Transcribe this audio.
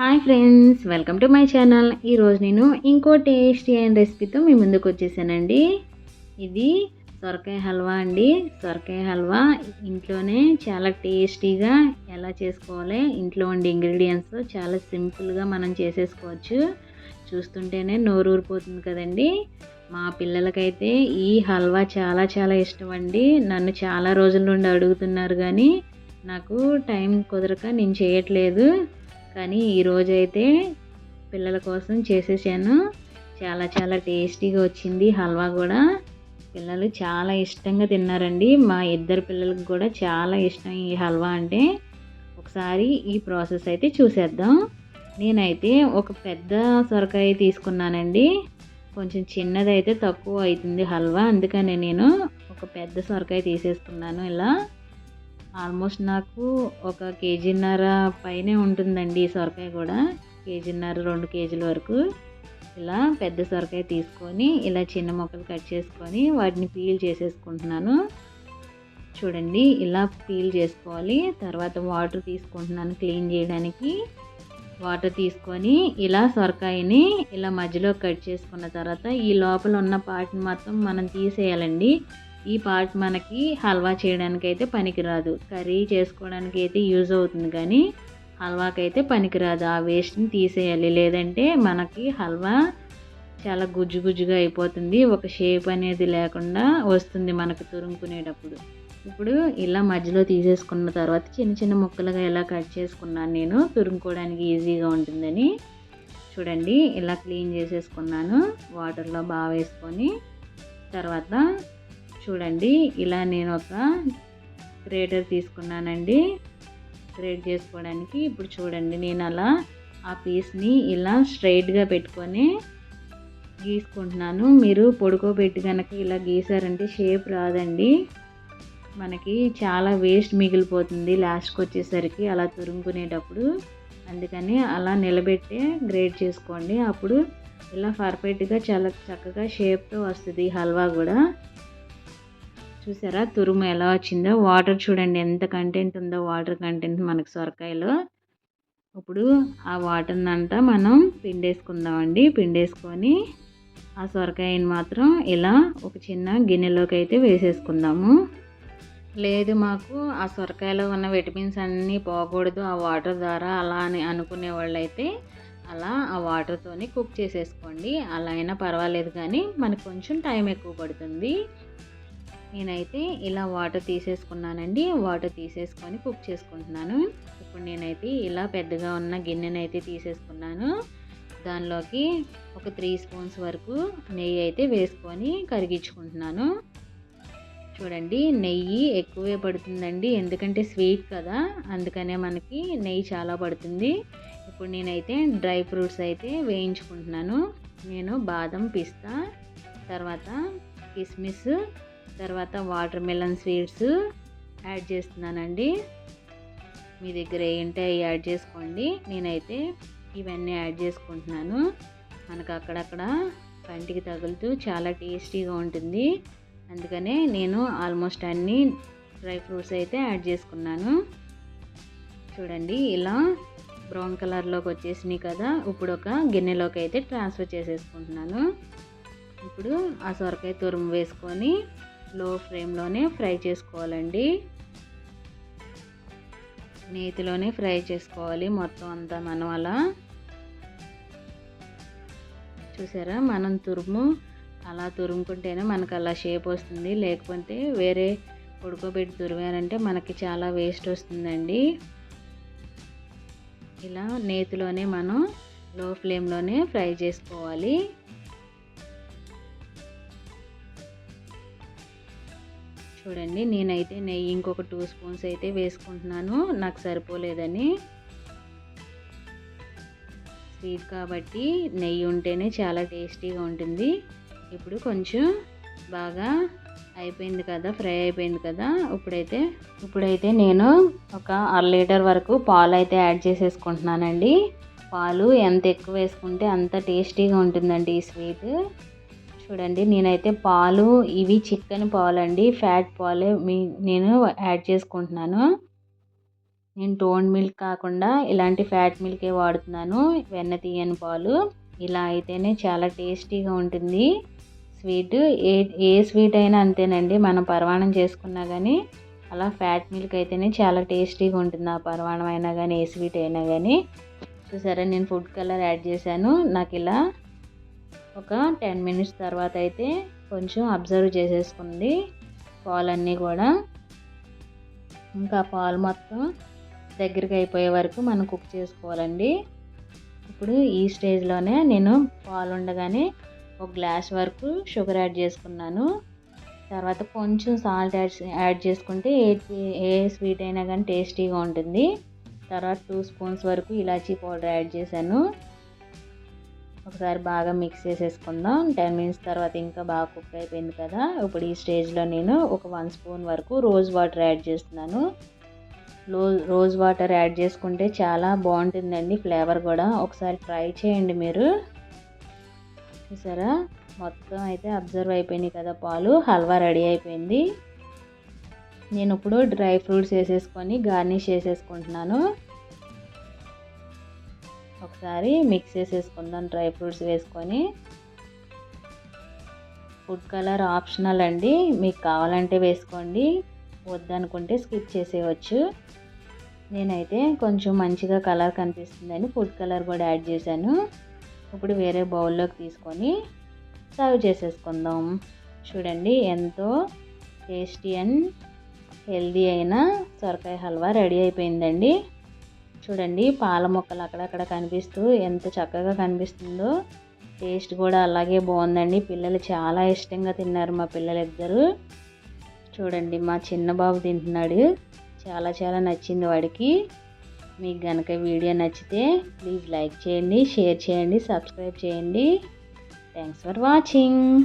Hi friends welcome to my channel. ఈరోజు నేను ఇంకో టేస్టీ అయిన రెసిపీతో మీ ముందుకు వచ్చేసానండి. ఇది సొరకాయ హల్వా అండి. సొరకాయ హల్వా ఇంట్లోనే చాలా టేస్టీగా ఎలా చేసుకోవాలి ఇంట్లో ఉండే ఇంగ్రీడియంట్స్ చాలా సింపుల్గా మనం చేసేసుకోవచ్చు. చూస్తుంటేనే నోరు ఊరిపోతుంది కదండి. మా పిల్లలకైతే ఈ హల్వా చాలా చాలా ఇష్టం అండి. నన్ను చాలా రోజుల నుండి అడుగుతున్నారు కానీ నాకు టైం కుదరక నేను చేయట్లేదు. కానీ ఈరోజైతే పిల్లల కోసం చేసేసాను. చాలా చాలా టేస్టీగా వచ్చింది హల్వా కూడా. పిల్లలు చాలా ఇష్టంగా తిన్నారండి. మా ఇద్దరు పిల్లలకు కూడా చాలా ఇష్టం ఈ హల్వా అంటే. ఒకసారి ఈ ప్రాసెస్ అయితే చూసేద్దాం. నేనైతే ఒక పెద్ద సొరకాయ తీసుకున్నానండి. కొంచెం చిన్నదైతే తక్కువ అవుతుంది హల్వా. అందుకని నేను ఒక పెద్ద సొరకాయ తీసేసుకున్నాను ఇలా. ఆల్మోస్ట్ నాకు ఒక కేజీన్నర పైనే ఉంటుందండి ఈ సొరకాయ కూడా. కేజీన్నర రెండు కేజీల వరకు ఇలా పెద్ద సొరకాయ తీసుకొని ఇలా చిన్న మొక్కలు కట్ చేసుకొని వాటిని పీల్ చేసేసుకుంటున్నాను. చూడండి ఇలా పీల్ చేసుకోవాలి. తర్వాత వాటర్ తీసుకుంటున్నాను క్లీన్ చేయడానికి. వాటర్ తీసుకొని ఇలా సొరకాయని ఇలా మధ్యలో కట్ చేసుకున్న తర్వాత ఈ లోపల ఉన్న పార్ట్ని మొత్తం మనం తీసేయాలండి. ఈ పార్ట్ మనకి హల్వా చేయడానికి అయితే పనికిరాదు. కర్రీ చేసుకోవడానికి అయితే యూజ్ అవుతుంది కానీ హల్వాకి అయితే పనికిరాదు. ఆ వేస్ట్ని తీసేయాలి. లేదంటే మనకి హల్వా చాలా గుజ్జు గుజ్జుగా అయిపోతుంది. ఒక షేప్ అనేది లేకుండా వస్తుంది మనకు తురుముకునేటప్పుడు. ఇప్పుడు ఇలా మధ్యలో తీసేసుకున్న తర్వాత చిన్న చిన్న ముక్కలుగా ఇలా కట్ చేసుకున్నాను నేను. తురుముకోవడానికి ఈజీగా ఉంటుందని చూడండి. ఇలా క్లీన్ చేసేసుకున్నాను. వాటర్లో బాగా వేసుకొని తర్వాత చూడండి. ఇలా నేను ఒక గ్రేటర్ తీసుకున్నానండి. గ్రేట్ చేసుకోవడానికి ఇప్పుడు చూడండి. నేను అలా ఆ పీస్ని ఇలా స్ట్రైట్గా పెట్టుకొని గీసుకుంటున్నాను. మీరు పొడుకోబెట్టి కనుక ఇలా గీసారంటే షేప్ రాదండి. మనకి చాలా వేస్ట్ మిగిలిపోతుంది లాస్ట్కి వచ్చేసరికి అలా తురుముకునేటప్పుడు. అందుకని అలా నిలబెట్టే గ్రేట్ చేసుకోండి. అప్పుడు ఇలా పర్ఫెక్ట్గా చాలా చక్కగా షేప్తో వస్తుంది హల్వా కూడా. చూసారా? తురుము ఎలా వచ్చిందో? వాటర్ చూడండి ఎంత కంటెంట్ ఉందో వాటర్ కంటెంట్ మనకు సొరకాయలో. ఇప్పుడు ఆ వాటర్ని అంతా మనం పిండేసుకుందామండి. పిండేసుకొని ఆ సొరకాయని మాత్రం ఇలా ఒక చిన్న గిన్నెలోకి అయితే వేసేసుకుందాము. లేదు మాకు ఆ సొరకాయలో ఉన్న విటమిన్స్ అన్నీ పోకూడదు. ఆ వాటర్ ద్వారా అలా అని అనుకునే వాళ్ళైతే అలా ఆ వాటర్తోనే కుక్ చేసేసుకోండి. అలా అయినా పర్వాలేదు కానీ మనకు కొంచెం టైం ఎక్కువ పడుతుంది. నేనైతే ఇలా వాటర్ తీసేసుకున్నానండి. వాటర్ తీసేసుకొని కుక్ చేసుకుంటున్నాను. ఇప్పుడు నేనైతే ఇలా పెద్దగా ఉన్న గిన్నెనైతే తీసేసుకున్నాను. దానిలోకి ఒక త్రీ స్పూన్స్ వరకు నెయ్యి అయితే వేసుకొని కరిగించుకుంటున్నాను. చూడండి నెయ్యి ఎక్కువే పడుతుందండి. ఎందుకంటే స్వీట్ కదా అందుకనే మనకి నెయ్యి చాలా పడుతుంది. ఇప్పుడు నేనైతే డ్రై ఫ్రూట్స్ అయితే వేయించుకుంటున్నాను. నేను బాదం పిస్తా తర్వాత కిస్మిస్ తర్వాత వాటర్ మెలన్ స్వీట్స్ యాడ్ చేస్తున్నానండి. మీ దగ్గర ఏంటో యాడ్ చేసుకోండి. నేనైతే ఇవన్నీ యాడ్ చేసుకుంటున్నాను. మనకు అక్కడక్కడ పంటికి తగులుతూ చాలా టేస్టీగా ఉంటుంది. అందుకనే నేను ఆల్మోస్ట్ అన్ని డ్రై ఫ్రూట్స్ అయితే యాడ్ చేసుకున్నాను. చూడండి ఇలా బ్రౌన్ కలర్లోకి వచ్చేసినాయి కదా. ఇప్పుడు ఒక గిన్నెలోకి అయితే ట్రాన్స్ఫర్ చేసేసుకుంటున్నాను. ఇప్పుడు ఆ సొరకాయ తురుము వేసుకొని లో ఫ్లేమ్లోనే ఫ్రై చేసుకోవాలండి. నేతిలోనే ఫ్రై చేసుకోవాలి మొత్తం అంతా మనం అలా. చూసారా? మనం తురుము అలా తురుముకుంటేనే మనకు అలా షేప్ వస్తుంది. లేకపోతే వేరే ఉడకబెట్టి తురిమారంటే మనకి చాలా వేస్ట్ వస్తుందండి. ఇలా నేతిలోనే మనం లో ఫ్లేమ్లోనే ఫ్రై చేసుకోవాలి. చూడండి నేనైతే నెయ్యి ఇంకొక టూ స్పూన్స్ అయితే వేసుకుంటున్నాను నాకు సరిపోలేదని. స్వీట్ కాబట్టి నెయ్యి ఉంటేనే చాలా టేస్టీగా ఉంటుంది. ఇప్పుడు కొంచెం బాగా అయిపోయింది కదా ఫ్రై అయిపోయింది కదా ఇప్పుడైతే ఇప్పుడైతే నేను ఒక అర లీటర్ వరకు పాలు అయితే యాడ్ చేసేసుకుంటున్నానండి. పాలు ఎంత ఎక్కువ వేసుకుంటే అంత టేస్టీగా ఉంటుందండి ఈ స్వీట్. చూడండి నేనైతే పాలు ఇవి చికెన్ పాలండి ఫ్యాట్ పాలే మీ నేను యాడ్ చేసుకుంటున్నాను. నేను టోన్ మిల్క్ కాకుండా ఇలాంటి ఫ్యాట్ మిల్కే వాడుతున్నాను వెన్న తీయని పాలు. ఇలా అయితేనే చాలా టేస్టీగా ఉంటుంది. స్వీట్ ఏ ఏ స్వీట్ అయినా అంతేనండి మనం పరమాణం చేసుకున్నా కానీ అలా ఫ్యాట్ మిల్క్ అయితేనే చాలా టేస్టీగా ఉంటుంది. ఆ పరమాణం అయినా కానీ ఏ స్వీట్ అయినా కానీ చూసారా నేను ఫుడ్ కలర్ యాడ్ చేశాను. నాకు ఇలా ఒక టెన్ మినిట్స్ తర్వాత అయితే కొంచెం అబ్జర్వ్ చేసేసుకుంది పాలన్నీ కూడా. ఇంకా పాలు మొత్తం దగ్గరికి అయిపోయే వరకు మనం కుక్ చేసుకోవాలండి. ఇప్పుడు ఈ స్టేజ్లోనే నేను పాలు ఉండగానే ఒక గ్లాస్ వరకు షుగర్ యాడ్ చేసుకున్నాను. తర్వాత కొంచెం సాల్ట్ యాడ్ యాడ్ చేసుకుంటే ఏ ఏ స్వీట్ అయినా కానీ టేస్టీగా ఉంటుంది. తర్వాత టూ స్పూన్స్ వరకు ఇలాచీ పౌడర్ యాడ్ చేశాను. ఒకసారి బాగా మిక్స్ చేసేసుకుందాం. టెన్ మినిట్స్ తర్వాత ఇంకా బాగా కుక్ అయిపోయింది కదా. ఇప్పుడు ఈ స్టేజ్లో నేను ఒక వన్ స్పూన్ వరకు రోజ్ వాటర్ యాడ్ చేస్తున్నాను. లో రోజ్ వాటర్ యాడ్ చేసుకుంటే చాలా బాగుంటుందండి ఫ్లేవర్ కూడా. ఒకసారి ట్రై చేయండి మీరు. చూసారా? మొత్తం అయితే అబ్జర్వ్ అయిపోయినాయి కదా పాలు. హల్వా రెడీ అయిపోయింది. నేను ఇప్పుడు డ్రై ఫ్రూట్స్ వేసేసుకొని గార్నిష్ చేసేసుకుంటున్నాను. ఒకసారి మిక్స్ చేసేసుకుందాం డ్రై ఫ్రూట్స్ వేసుకొని. ఫుడ్ కలర్ ఆప్షనల్ అండి. మీకు కావాలంటే వేసుకోండి. వద్దనుకుంటే స్కిప్ చేసేయచ్చు. నేనైతే కొంచెం మంచిగా కలర్ కనిపిస్తుందని ఫుడ్ కలర్ కూడా యాడ్ చేశాను. ఇప్పుడు వేరే బౌల్లోకి తీసుకొని సర్వ్ చేసేసుకుందాం. చూడండి ఎంతో టేస్టీ అండ్ హెల్దీ అయిన సొరకాయ హల్వా రెడీ అయిపోయిందండి. చూడండి పాల మొక్కలు అక్కడక్కడ కనిపిస్తూ ఎంత చక్కగా కనిపిస్తుందో. టేస్ట్ కూడా అలాగే బాగుందండి. పిల్లలు చాలా ఇష్టంగా తిన్నారు మా పిల్లలిద్దరూ. చూడండి మా చిన్న బాబు తింటున్నాడు. చాలా చాలా నచ్చింది వాడికి. మీకు కనుక వీడియో నచ్చితే ప్లీజ్ లైక్ చేయండి షేర్ చేయండి సబ్స్క్రైబ్ చేయండి. Thanks for watching.